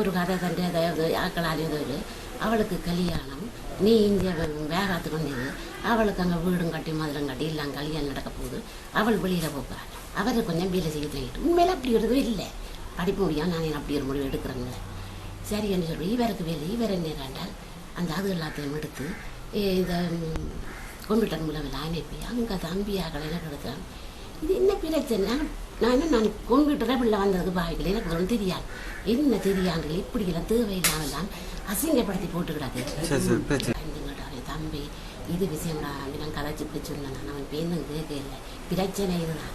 ஒரு கதை தண்டு அதாவது ஆக்கள் ஒரு அவளுக்கு கல்யாணம். நீ இங்கே வேகாத்து கொண்டது அவளுக்கு அங்கே வீடும் கட்டி மதுரம் கட்டி எல்லாம் கல்யாணம் நடக்க போகுது. அவள் வெளியில் போகிறாள் அவரை கொஞ்சம் வேலை செய்ய தங்கிட்டு உண்மையில அப்படி ஒரு இல்லை. படிப்பு முடியாது நான் அப்படி ஒரு முடிவு எடுக்கிறேங்களே சரி என்று சொல்லி இவருக்கு வேலை இவர் என்ன கண்டால் அந்த அது எல்லாத்தையும் எடுத்து இதை இந்த கம்ப்யூட்டர் மூலம் எல்லாம் அனுப்பி அங்கே தம்பியாக எனக்கு எடுத்தான் இது என்ன பிரச்சனை? நான் நான் என்ன நான் கம்ப்யூட்டரை பிள்ளை வந்ததுக்கு பாய்க்கல எனக்கு ஒன்றும் தெரியாது. என்ன தெரியாது இப்படியெல்லாம் தேவையில்லாமலாம் அசிங்கப்படுத்தி போட்டு கிடக்கு சரி சரி பிரச்சனை கேட்டாரு தம்பி இது விஷயம்டா நான் கதைச்சு இப்படி சொன்னேன். நான் அவன் பேருந்து கேட்க இல்லை. பிரச்சனை இதுதான்.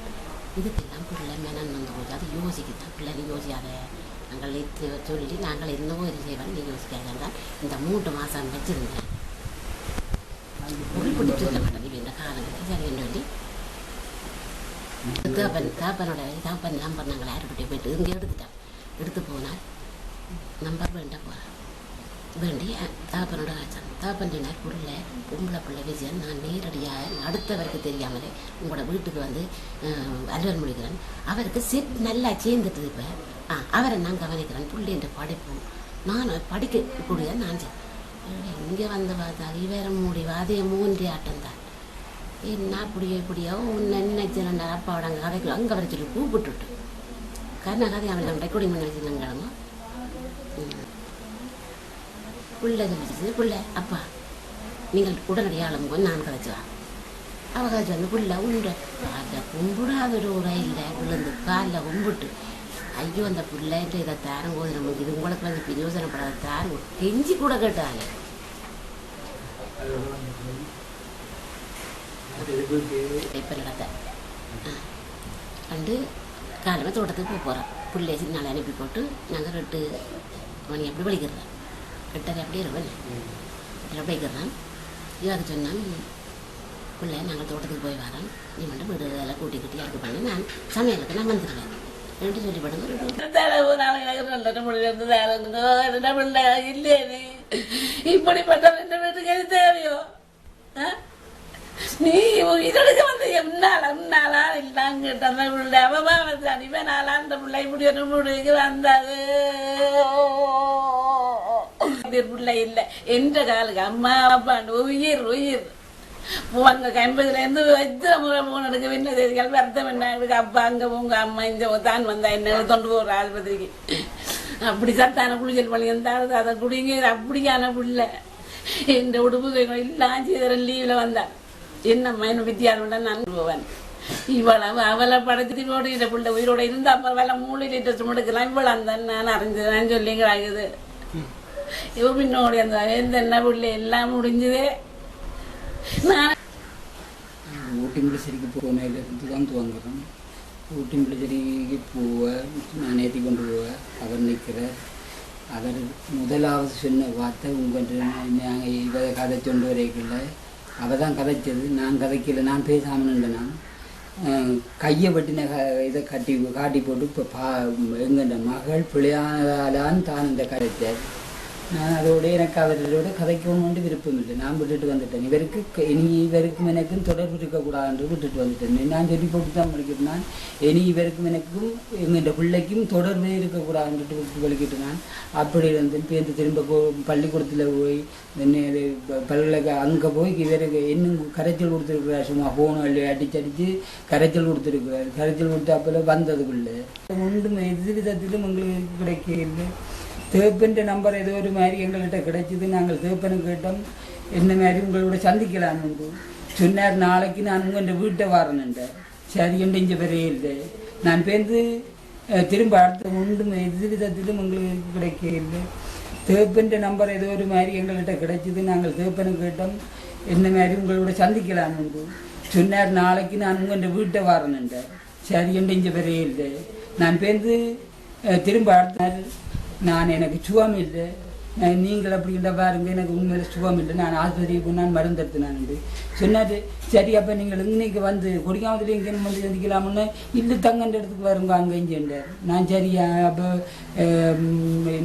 இதுக்கெல்லாம் பிள்ளை மெனன் வந்து போச்சு அது யோசிக்கத்தான் பிள்ளை நீ யோசிக்காத. நாங்கள் இது சொல்லி நாங்கள் என்னவோ இது செய்வோம் நீ யோசிக்காத இந்த மூன்று மாதம் வச்சிருந்தேன். உருப்பிட்டு சொல்ல மாட்டேன். நீ இந்த காலங்களுக்கு சரி சொல்லி தாப்பன் தாப்பனோட தாப்பன் நம்பர் பண்ணாங்க யாருக்கிட்டே போயிட்டு? இங்கே எடுத்துட்டான் எடுத்து போனால் நம்பர் வேண்டாம் போகிறேன் வேண்டி தாப்பனோட ஆச்சான் தாப்பன் சொன்னார் புள்ள பொம்பளை பிள்ளை விஜயன் நான் நேரடியாக அடுத்தவருக்கு தெரியாமலே உங்களோட வீட்டுக்கு வந்து அலுவல் முடிக்கிறேன். அவருக்கு செட் நல்லா சேர்ந்துட்டு இப்போ. ஆ அவரை நான் கவனிக்கிறேன். புள்ளைன்ற படிப்பு. நான் படிக்கக்கூடிய நான் இங்கே வந்த வாதா இவர மூடி அதே மூன்றி ஆட்டம் தான். என்ன அப்படியோ இப்படியோ உன்னை நினைச்சு அப்பாவோட அங்கே கதைக்கு அங்கே வர சொல்லி கூப்பிட்டுட்டு. கண்ண அவன் ரெக்கார்டிங் பண்ணி வச்சுருந்தாங்க பிள்ளை சொல்லிச்சு? பிள்ளை அப்பா நீங்கள் உடனடியாக ஆளுங்க நான் கதைச்சுவா அவ கதைச்சு வந்து பிள்ளை உண்டு காலில் கும்பிடாத ஒரு உரை இல்லை விழுந்து காலில் கும்பிட்டு ஐயோ அந்த பிள்ளைன்ற இதை தாரம் போது இது உங்களுக்கு வந்து பிரயோசனப்படாத தாரம் கெஞ்சி கூட கேட்டாங்க இப்போ நடத்த கண்டு காலமே தோட்டத்துக்கு போக போகிறோம் பிள்ளைய சின்ன அனுப்பி போட்டு நாங்கள் ரெட்டு மணி அப்படி வலிக்கிறோம் ரெட்டரை அப்படியே இருவன் ரெட்டரை வலிக்கிறோம் இவங்க சொன்னான் பிள்ளை நாங்கள் தோட்டத்துக்கு போய் வரோம். நீ மட்டும் வீடு இதெல்லாம் கூட்டி கிட்டி அதுக்கு பண்ணி. நான் சமையலுக்கு நான் வந்துடுவேன் ரெண்டு சொல்லி படுங்க இப்படிப்பட்ட ரெண்டு வீட்டுக்கு எது தேவையோ? ஆ? நீ இதற்கு வந்து என்னால என்னாலா இல்லாங்க தந்த பிள்ளை. அவன் இவன் நாளா அந்த பிள்ளை இப்படி ஒரு முடிவுக்கு வந்தது. பிள்ளை இல்லை. என்ற காலுக்கு அம்மா அப்பாண்டு உயிர் உயிர். அங்க கம்பதுல இருந்து எத்தனை முறை போனதுக்கு என்ன செய்திகள் வருத்தம் என்ன? இருக்கு அப்பா அங்க உங்க அம்மா இந்த தான் வந்தா என்ன? தொண்டு போற ஆஸ்பத்திரிக்கு அப்படி தானே குளிச்சல் பண்ணி இருந்தாரு அதை குடிங்க. அப்படியான பிள்ளை. எந்த உடுப்பு எல்லாம் செய்தரன் லீவ்ல வந்தான் என்ன மயன் வித்தியாசம் நான் போவேன் இவ்வளவு அவளை படத்திலோடு இந்த பிள்ளை உயிரோட இருந்தா அப்ப வேலை மூணு லிட்டர் முடுக்கலாம் இவ்வளவு அந்த நான் அறிஞ்சதான் சொல்லிங்கிறாங்குது இவ பின்னோடி அந்த எந்த என்ன பிள்ளை? எல்லாம் முடிஞ்சதே. நான் ஊட்டிம்பிளிச்சேரிக்கு போனதிலிருந்து தான் துவங்குறோம். ஊட்டிம்பிளிச்சேரிக்கு போவ நான் ஏற்றி கொண்டு போவ அவர் நிற்கிறேன் அவர் முதலாவது சொன்ன வார்த்தை உங்கள் நாங்கள் இவ கதை சொண்டு வரைக்கல அவள் தான் கதைச்சது. நான் கதைக்கல நான் பேசாமல் இருந்தேன் நான் கையை வெட்டின க இதை கட்டி காட்டி போட்டு இப்போ பா எங்கள் மகள் பிள்ளையானதாலான்னு தான் இந்த கதைச்சார் நான் அதோடு எனக்கு அவர்களோட கதைக்கணும்னு விருப்பம் இல்லை. நான் விட்டுட்டு வந்துட்டேன். இவருக்கு இனி இவருக்கும் எனக்கும் தொடர்பு இருக்கக்கூடாதுன்னு விட்டுட்டு வந்துட்டேன். நான் சொல்லி போட்டு தான் படிக்கிட்டு நான் இனி இவருக்கும் எனக்கும் எங்கள் பிள்ளைக்கும் தொடர்பே இருக்கக்கூடாதுன்ட்டு விட்டு வலிக்கிட்டு நான் அப்படி இருந்து பேருந்து திரும்ப பள்ளிக்கூடத்தில் போய் என்ன பல்கலைக்க அங்கே போய் இவருக்கு இன்னும் கரைச்சல் கொடுத்துருக்குறார். சும்மா ஃபோனும் அள்ளி அடிச்சு அடித்து கரைச்சல் கொடுத்துருக்குறாரு. கரைச்சல் கொடுத்தாப்புல வந்ததுக்குள்ளே. ஒன்றும் எது விதத்திலும் எங்களுக்கு கிடைக்கல தேப்பன்ற நம்பர் ஏதோ ஒரு மாதிரி எங்கள்கிட்ட கிடைச்சிது. நாங்கள் தேப்பனை கேட்டோம். என்ன மாதிரி உங்களோட சந்திக்கலாம் சொன்னார் நாளைக்கு நான் உங்கள் வீட்டை வரணுன்றார் சரி என்று இங்கே பெரிய இல்லை. நான் பேருந்து திரும்ப அடுத்த ஒன்றும் எது விதத்திலும் எங்களுக்கு கிடைக்கல தேப்பன்ற நம்பர் ஏதோ ஒரு மாதிரி எங்கள்கிட்ட கிடைச்சிது. நாங்கள் தேப்பனை கேட்டோம். என்ன மாதிரி உங்களோட சந்திக்கலாம் சொன்னார் நாளைக்கு நான் உங்கள் வீட்டை வரணுன்றார் சரி என்று இங்கே பெரிய இல்லை. நான் பேருந்து திரும்ப அடுத்த நான் எனக்கு சுகம் இல்லை நீங்கள் அப்படி அப்படின்ற பாருங்க எனக்கு உண்மையில சுகம் இல்லை நான் ஆஸ்பத்திரிக்கு போனால் நான் மருந்து எடுத்துனான்னு சொன்னார் சரி அப்போ நீங்கள் இன்னைக்கு வந்து கொடிக்காமத்துல இங்கே வந்து சந்திக்கலாம்னு இல்லை தங்கன்ற இடத்துக்கு வருங்க அங்கே இங்கேண்டார் நான் சரியா அப்போ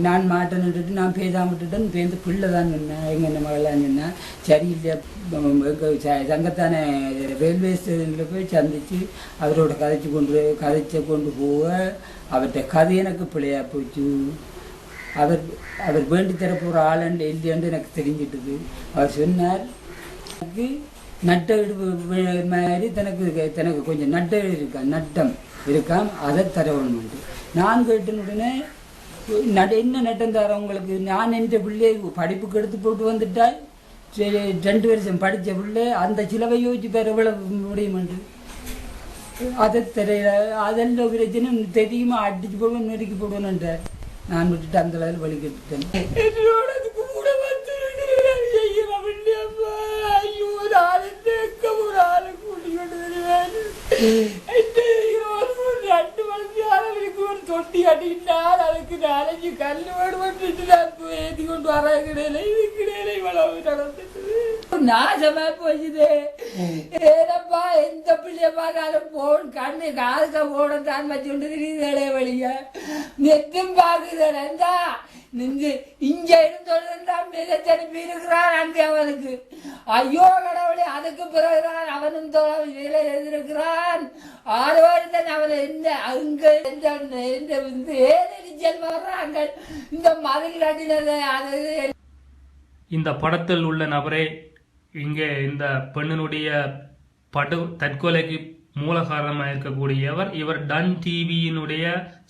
நான் மாட்டேன்னுட்டு நான் பேசாம விட்டுட்டேன் பேருந்து பிள்ளை தான் சொன்னேன் எங்கள் என்ன மகளான்னு சொன்னேன் சரி இல்லை சங்கத்தான ரயில்வே ஸ்டேஷனில் போய் சந்திச்சு அவரோட கதைச்சு கொண்டு கதைச்ச கொண்டு போக. அவர்கிட்ட கதை எனக்கு பிள்ளையா போச்சு. அவர் அவர் வேண்டி தரப்போகிற ஆளுண்டு இல்லையாண்டு எனக்கு தெரிஞ்சிட்டது. அவர் சொன்னார் எனக்கு நட்ட மாதிரி தனக்கு தனக்கு கொஞ்சம் நட்ட இருக்கா நட்டம் இருக்காம் அதை தரவணுமெண்டு நான் கேட்ட உடனே நட என்ன நட்டம் தர உங்களுக்கு? நான் என்ற பிள்ளையை படிப்புக்கு எடுத்து போட்டு வந்துட்டால் சரி, ரெண்டு வருஷம் படித்த பிள்ளை அந்த சிலவை யோசிச்சு பெற எவ்வளவு முடியுமென்று அதை தெரியல அதெல்லாம் பிரச்சனை தெரியுமா? அடிச்சு போடுவேன் நெருக்கி போடுவேன்ன்றார் நான் விட்டுட்டு அந்த அளவில் வழி கட்டுட்டேன். ஐயோ நான் எங்க ஒரு ஆளை வருவேன். ரெண்டு மணிக்கு ஆளுக்கு ஒரு தொட்டி அடிக்கிட்டால் அதுக்கு நாலஞ்சு கல் வேணுமென்று நான் ஏற்றி கொண்டு வர கிடையிலே இது கிடையாது இவ்வளவு நடந்துட்டு நாசமா போச்சுது ஏனப்பா எந்த பிள்ளைய பார்த்தாலும் போன் கண்ணு காதுக்க போன தான் வச்சுட்டு திடீர்னு வழிய நெத்தும் பாக்குதா நின்று இங்க இருந்தோடுதான் மிக இருக்கிறான் அங்கே அவனுக்கு ஐயோ கடவுளே அதுக்கு பிறகுதான் அவனும் வேலை எழுதியிருக்கிறான் ஆறு அங்க இந்த இந்த இந்த வர்றாங்க? இந்த அது இந்த படத்தில் உள்ள நபரே இங்கே இந்த பெண்ணினுடைய படு தற்கொலைக்கு மூல காரணமாக இருக்கக்கூடியவர் இவர் டன் டிவியினுடைய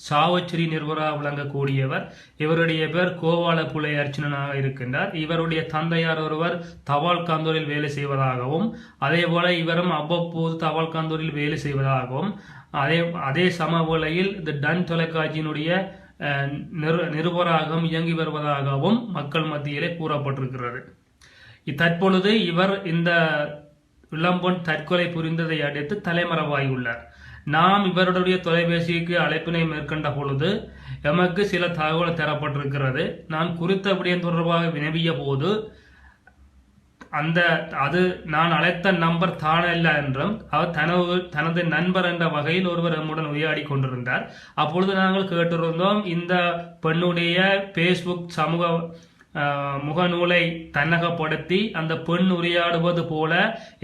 சாவச்சிரி நிர்வாக விளங்கக்கூடியவர் இவருடைய பேர் கோவால புலை அர்ச்சனனாக இருக்கின்றார். இவருடைய தந்தையார் ஒருவர் தபால் காந்தூரில் வேலை செய்வதாகவும் அதே போல இவரும் அவ்வப்போது தபால் காந்தூரில் வேலை செய்வதாகவும் அதே அதே சமவேளையில் இந்த டன் தொலைக்காட்சியினுடைய அஹ், நிருபராகவும் இயங்கி வருவதாகவும் மக்கள் மத்தியிலே கூறப்பட்டிருக்கிறது. தற்பொழுது இவர் இந்த இளம்பொன் தற்கொலை புரிந்ததை அடுத்து தலைமறைவாகியுள்ளார். நாம் இவருடைய தொலைபேசிக்கு அழைப்பினை மேற்கொண்ட பொழுது எமக்கு சில தகவல் தரப்பட்டிருக்கிறது. நான் குறித்த விடயம் தொடர்பாக வினவிய போது அந்த அது நான் அழைத்த நம்பர் தானல்ல என்றும் அவர் தனது தனது நண்பர் என்ற வகையில் ஒருவர் நம்முடன் உரையாடி கொண்டிருந்தார். அப்பொழுது நாங்கள் கேட்டிருந்தோம் இந்த பெண்ணுடைய ஃபேஸ்புக் சமூக முகநூலை தன்னகப்படுத்தி அந்த பெண் உரையாடுவது போல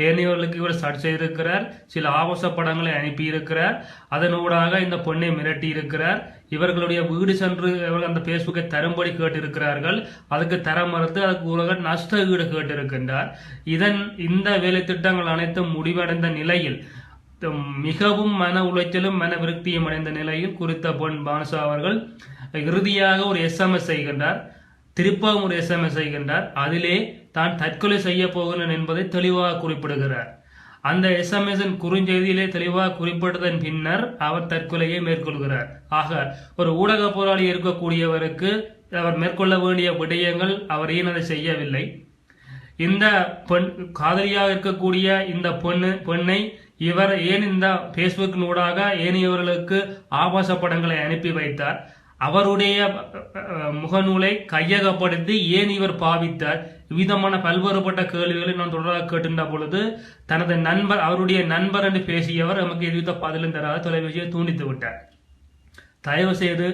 ஏனையவர்களுக்கு இவர் சர்ச் செய்திருக்கிறார். சில ஆபாச படங்களை அனுப்பியிருக்கிறார். அதனூடாக இந்த பெண்ணை மிரட்டி இருக்கிறார் இவர்களுடைய வீடு சென்று இவர்கள் அந்த பேஸ்புக்கை தரும்படி கேட்டிருக்கிறார்கள். அதுக்கு தர மறுத்து அதுக்கு உலக நஷ்ட ஈடு கேட்டிருக்கின்றார். இதன் இந்த வேலை திட்டங்கள் அனைத்தும் முடிவடைந்த நிலையில் மிகவும் மன உளைச்சலும் மன விருத்தியும் அடைந்த நிலையில் குறித்த பொன் பானுசா அவர்கள் இறுதியாக ஒரு எஸ்எம்எஸ் செய்கின்றார். திருப்பவும் ஒரு எஸ்எம்எஸ் செய்கின்றார் அதிலே தான் தற்கொலை செய்ய போகிறேன் என்பதை தெளிவாக குறிப்பிடுகிறார். அந்த எஸ்எம்எஸின் குறுஞ்செய்தியிலே தெளிவாக குறிப்பிட்டதன் பின்னர் அவர் தற்கொலையை மேற்கொள்கிறார். ஆக ஒரு ஊடக போராளி இருக்கக்கூடியவருக்கு அவர் மேற்கொள்ள வேண்டிய விடயங்கள் அவர் ஏன் அதை செய்யவில்லை? இந்த பெண் காதலியாக இருக்கக்கூடிய இந்த பொண்ணு பெண்ணை இவர் ஏன் இந்த பேஸ்புக் நூடாக ஏனையவர்களுக்கு ஆபாச படங்களை அனுப்பி வைத்தார்? அவருடைய முகநூலை கையகப்படுத்தி ஏன் இவர் பாவித்தார்? விதமான பல்வேறுபட்ட கேள்விகளை நான் தொடராக கேட்டுன்ற பொழுது தனது நண்பர் அவருடைய நண்பர் என்று பேசியவர் நமக்கு எதுவித பதிலும் தராத தொலைபேசியை தூண்டித்து விட்டார். தயவு செய்து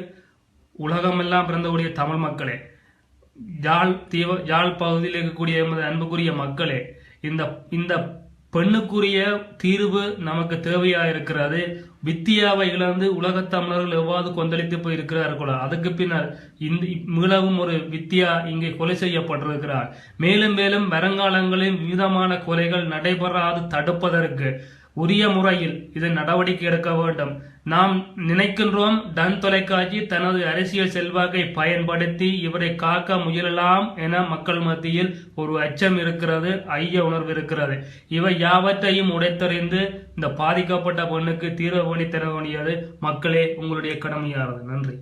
உலகமெல்லாம் பிறந்தக்கூடிய தமிழ் மக்களே யாழ் தீவ யாழ் பகுதியில் இருக்கக்கூடிய எமது அன்புக்குரிய மக்களே இந்த இந்த பெண்ணுக்குரிய தீர்வு நமக்கு தேவையா இருக்கிறது வித்தியாவை இழந்து உலகத் தமிழர்கள் எவ்வாறு கொந்தளித்து போய் இருக்கிறார்களோ அதுக்கு பின்னர் இந்த மீளவும் ஒரு வித்தியா இங்கே கொலை செய்யப்பட்டிருக்கிறார். மேலும் மேலும் வருங்காலங்களில் மீதமான கொலைகள் நடைபெறாது தடுப்பதற்கு உரிய முறையில் இது நடவடிக்கை எடுக்க வேண்டும். நாம் நினைக்கின்றோம் டன் தொலைக்காட்சி தனது அரசியல் செல்வாக்கை பயன்படுத்தி இவரை காக்க முயலலாம் என மக்கள் மத்தியில் ஒரு அச்சம் இருக்கிறது ஐய உணர்வு இருக்கிறது. இவை யாவற்றையும் உடைத்தறிந்து இந்த பாதிக்கப்பட்ட பெண்ணுக்கு தீர்வு பண்ணி தர வேண்டியது மக்களே உங்களுடைய கடமையாகிறது நன்றி.